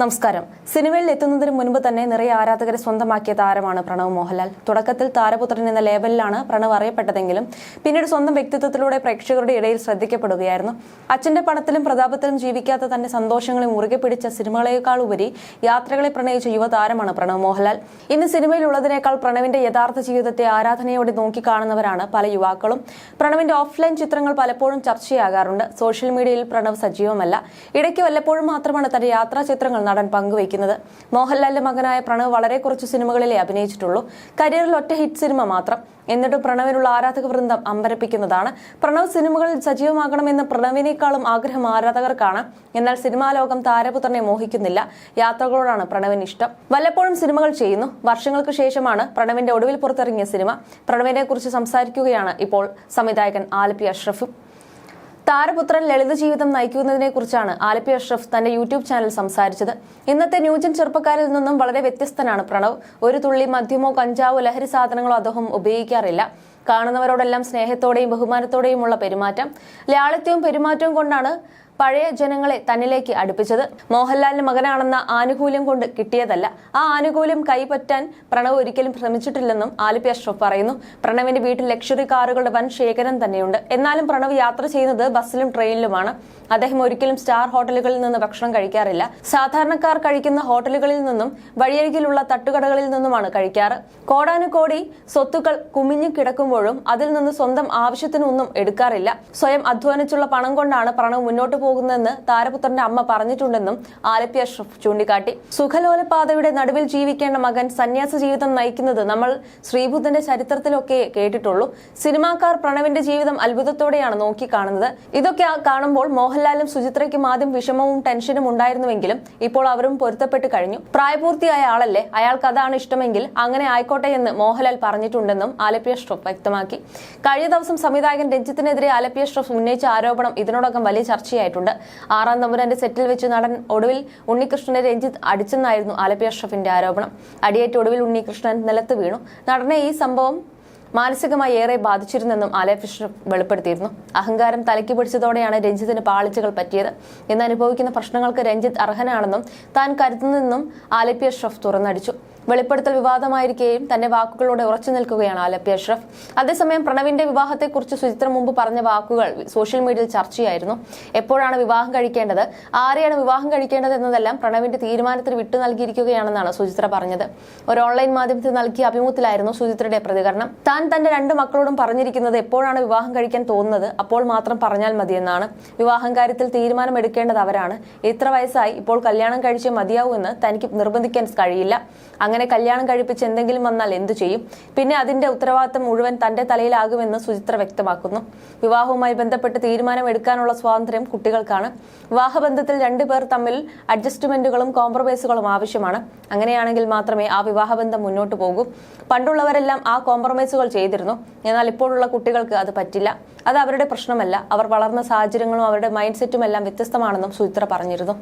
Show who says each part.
Speaker 1: നമസ്കാരം. സിനിമയിൽ എത്തുന്നതിന് മുൻപ് തന്നെ നിറയെ ആരാധകരെ സ്വന്തമാക്കിയ താരമാണ് പ്രണവ് മോഹൻലാൽ. തുടക്കത്തിൽ താരപുത്രൻ എന്ന ലേബലിലാണ് പ്രണവ് അറിയപ്പെട്ടതെങ്കിലും പിന്നീട് സ്വന്തം വ്യക്തിത്വത്തിലൂടെ പ്രേക്ഷകരുടെ ഇടയിൽ ശ്രദ്ധിക്കപ്പെടുകയായിരുന്നു. അച്ഛന്റെ പണത്തിലും പ്രതാപത്തിലും ജീവിക്കാത്ത തന്റെ സന്തോഷങ്ങളെ മുറുകെ പിടിച്ച സിനിമകളേക്കാൾ ഉപരി യാത്രകളെ പ്രണയിച്ച യുവതാരമാണ് പ്രണവ് മോഹൻലാൽ. ഇന്ന് സിനിമയിലുള്ളതിനേക്കാൾ പ്രണവിന്റെ യഥാർത്ഥ ജീവിതത്തെ ആരാധനയോടെ നോക്കിക്കാണുന്നവരാണ് പല യുവാക്കളും. പ്രണവിന്റെ ഓഫ്ലൈൻ ചിത്രങ്ങൾ പലപ്പോഴും ചർച്ചയാകാറുണ്ട്. സോഷ്യൽ മീഡിയയിൽ പ്രണവ് സജീവമല്ല. ഇടയ്ക്ക് വല്ലപ്പോഴും മാത്രമാണ് തന്റെ യാത്രാ ചിത്രങ്ങൾ നടൻ പങ്കുവയ്ക്കുന്നത്. മോഹൻലാലിന്റെ മകനായ പ്രണവ് വളരെ കുറച്ച് സിനിമകളിലേ അഭിനയിച്ചിട്ടുള്ളൂ. കരിയറിൽ ഒറ്റ ഹിറ്റ് സിനിമ മാത്രം. എന്നിട്ടും പ്രണവിനുള്ള ആരാധക വൃന്ദം അമ്പരപ്പിക്കുന്നതാണ്. പ്രണവ് സിനിമകളിൽ സജീവമാകണമെന്ന് പ്രണവിനേക്കാളും ആഗ്രഹം ആരാധകർക്കാണ്. എന്നാൽ സിനിമാ ലോകം താരപുത്രനെ മോഹിക്കുന്നില്ല. യാത്രകളോടാണ് പ്രണവിന് ഇഷ്ടം. വല്ലപ്പോഴും സിനിമകൾ ചെയ്യുന്നു. വർഷങ്ങൾക്ക് ശേഷമാണ് പ്രണവിന്റെ ഒടുവിൽ പുറത്തിറങ്ങിയ സിനിമ. പ്രണവിനെ കുറിച്ച് സംസാരിക്കുകയാണ് ഇപ്പോൾ സംവിധായകൻ ആലപ്പി അഷ്റഫും. താരപുത്രൻ ലളിത ജീവിതം നയിക്കുന്നതിനെ കുറിച്ചാണ് ആലപ്പി അഷ്റഫ് തന്റെ യൂട്യൂബ് ചാനൽ സംസാരിച്ചത്. ഇന്നത്തെ ന്യൂജൻ ചെറുപ്പക്കാരിൽ നിന്നും വളരെ വ്യത്യസ്തനാണ് പ്രണവ്. ഒരു തുള്ളി മദ്യമോ കഞ്ചാവോ ലഹരി സാധനങ്ങളോ അദ്ദേഹം ഉപയോഗിക്കാറില്ല. കാണുന്നവരോടെല്ലാം സ്നേഹത്തോടെയും ബഹുമാനത്തോടെയുമുള്ള പെരുമാറ്റം. ലാളിത്യവും പെരുമാറ്റവും കൊണ്ടാണ് പഴയ ജനങ്ങളെ തന്നിലേക്ക് അടുപ്പിച്ചത്. മോഹൻലാലിന് മകനാണെന്ന ആനുകൂല്യം കൊണ്ട് കിട്ടിയതല്ല. ആ ആനുകൂല്യം കൈപ്പറ്റാൻ പ്രണവ് ഒരിക്കലും ശ്രമിച്ചിട്ടില്ലെന്നും ആലിപ്പി അഷ്റഫ് പറയുന്നു. പ്രണവിന്റെ വീട്ടിൽ ലക്ഷറി കാറുകളുടെ വൻ ശേഖരം തന്നെയുണ്ട്. എന്നാലും പ്രണവ് യാത്ര ചെയ്യുന്നത് ബസ്സിലും ട്രെയിനിലുമാണ്. അദ്ദേഹം ഒരിക്കലും സ്റ്റാർ ഹോട്ടലുകളിൽ നിന്ന് ഭക്ഷണം കഴിക്കാറില്ല. സാധാരണക്കാർ കഴിക്കുന്ന ഹോട്ടലുകളിൽ നിന്നും വഴിയരികിലുള്ള തട്ടുകടകളിൽ നിന്നുമാണ് കഴിക്കാറ്. കോടാനുകോടി സ്വത്തുക്കൾ കുമിഞ്ഞു കിടക്കുമ്പോഴും അതിൽ നിന്ന് സ്വന്തം ആവശ്യത്തിനൊന്നും എടുക്കാറില്ല. സ്വയം അധ്വാനിച്ചുള്ള പണം കൊണ്ടാണ് പ്രണവ് മുന്നോട്ട് പോകുന്നതെന്ന് താരപുത്രന്റെ അമ്മ പറഞ്ഞിട്ടുണ്ടെന്നും ആലപ്പി അഷ്റഫ് ചൂണ്ടിക്കാട്ടി. സുഖലോലപാതയുടെ നടുവിൽ ജീവിക്കേണ്ട മകൻ സന്യാസ ജീവിതം നയിക്കുന്നത് നമ്മൾ ശ്രീബുദ്ധന്റെ ചരിത്രത്തിലൊക്കെ കേട്ടിട്ടുള്ളൂ. സിനിമാക്കാർ പ്രണവിന്റെ ജീവിതം അത്ഭുതത്തോടെയാണ് നോക്കിക്കാണുന്നത്. ഇതൊക്കെ കാണുമ്പോൾ മോഹൻലാലും സുചിത്രയ്ക്കും ആദ്യം വിഷമവും ടെൻഷനും ഉണ്ടായിരുന്നുവെങ്കിലും ഇപ്പോൾ അവരും പൊരുത്തപ്പെട്ട് കഴിഞ്ഞു. പ്രായപൂർത്തിയായ ആളല്ലേ? അയാൾക്ക് അതാണ് ഇഷ്ടമെങ്കിൽ അങ്ങനെ ആയിക്കോട്ടെ എന്ന് മോഹൻലാൽ പറഞ്ഞിട്ടുണ്ടെന്നും ആലപ്പി അഷ്റഫ് വ്യക്തമാക്കി. കഴിഞ്ഞ ദിവസം സംവിധായകൻ രഞ്ജിത്തിനെതിരെ ആലപ്പി അഷ്റഫ് ഉന്നയിച്ച ആരോപണം ഇതിനോടകം വലിയ ചർച്ചയായിട്ടുണ്ട്. ആറാം തമ്പുരാന്റെ സെറ്റിൽ വെച്ച് നടൻ ഒടുവിൽ ഉണ്ണികൃഷ്ണനെ രഞ്ജിത്ത് അടിച്ചെന്നായിരുന്നു ആലപ്പി അഷ്റഫിന്റെ ആരോപണം. അടിയേറ്റ് ഒടുവിൽ ഉണ്ണികൃഷ്ണൻ നിലത്ത് വീണു. നടനെ ഈ സംഭവം മാനസികമായി ഏറെ ബാധിച്ചിരുന്നെന്നും ആലപ്പി അഷ്റഫ് വെളിപ്പെടുത്തിയിരുന്നു. അഹങ്കാരം തലയ്ക്ക് പിടിച്ചതോടെയാണ് രഞ്ജിത്തിന് പാളിച്ചകൾ പറ്റിയത്. ഇന്ന് അനുഭവിക്കുന്ന പ്രശ്നങ്ങൾക്ക് രഞ്ജിത്ത് അർഹനാണെന്നും താൻ കരുതുന്നെന്നും ആലപ്പി അഷ്റഫ് തുറന്നടിച്ചു. വെളിപ്പെടുത്തൽ വിവാദമായിരിക്കുകയും തന്റെ വാക്കുകളോടെ ഉറച്ചു നിൽക്കുകയാണ് ആലപ്പി അഷ്റഫ്. അതേസമയം പ്രണവിന്റെ വിവാഹത്തെക്കുറിച്ച് സുചിത്ര മുമ്പ് പറഞ്ഞ വാക്കുകൾ സോഷ്യൽ മീഡിയയിൽ ചർച്ചയായിരുന്നു. എപ്പോഴാണ് വിവാഹം കഴിക്കേണ്ടത്? ആരെയാണ് വിവാഹം കഴിക്കേണ്ടത് എന്നതെല്ലാം പ്രണവിന്റെ തീരുമാനത്തിന് വിട്ടു നൽകിയിരിക്കുകയാണെന്നാണ് സുചിത്ര പറഞ്ഞത്. ഒരു ഓൺലൈൻ മാധ്യമത്തിൽ നൽകിയ അഭിമുഖത്തിലായിരുന്നു സുചിത്രയുടെ പ്രതികരണം. താൻ തന്റെ രണ്ട് മക്കളോടും പറഞ്ഞിരിക്കുന്നത് എപ്പോഴാണ് വിവാഹം കഴിക്കാൻ തോന്നുന്നത്? അപ്പോൾ മാത്രം പറഞ്ഞാൽ മതിയെന്നാണ്. വിവാഹം കാര്യത്തിൽ തീരുമാനം എടുക്കേണ്ടത് അവരാണ്. ഇത്ര വയസ്സായി ഇപ്പോൾ കല്യാണം കഴിച്ചേ മതിയാവൂ എന്ന് തനിക്ക് നിർബന്ധിക്കാൻ കഴിയില്ല. അങ്ങനെ കല്യാണം കഴിപ്പിച്ച് എന്തെങ്കിലും വന്നാൽ എന്തു ചെയ്യും? പിന്നെ അതിന്റെ ഉത്തരവാദിത്തം മുഴുവൻ തന്റെ തലയിലാകുമെന്ന് സുചിത്ര വ്യക്തമാക്കുന്നു. വിവാഹവുമായി ബന്ധപ്പെട്ട് തീരുമാനം എടുക്കാനുള്ള സ്വാതന്ത്ര്യം കുട്ടികൾക്കാണ്. വിവാഹബന്ധത്തിൽ രണ്ടുപേർ തമ്മിൽ അഡ്ജസ്റ്റ്മെന്റുകളും കോംപ്രമൈസുകളും ആവശ്യമാണ്. അങ്ങനെയാണെങ്കിൽ മാത്രമേ ആ വിവാഹബന്ധം മുന്നോട്ട് പോകൂ. പണ്ടുള്ളവരെല്ലാം ആ കോംപ്രമൈസുകൾ ചെയ്തിരുന്നു. എന്നാൽ ഇപ്പോഴുള്ള കുട്ടികൾക്ക് അത് പറ്റില്ല. അത് അവരുടെ പ്രശ്നമല്ല. അവർ വളർന്ന സാഹചര്യങ്ങളും അവരുടെ മൈൻഡ് സെറ്റും എല്ലാം വ്യത്യസ്തമാണെന്നും സുചിത്ര പറഞ്ഞിരുന്നു.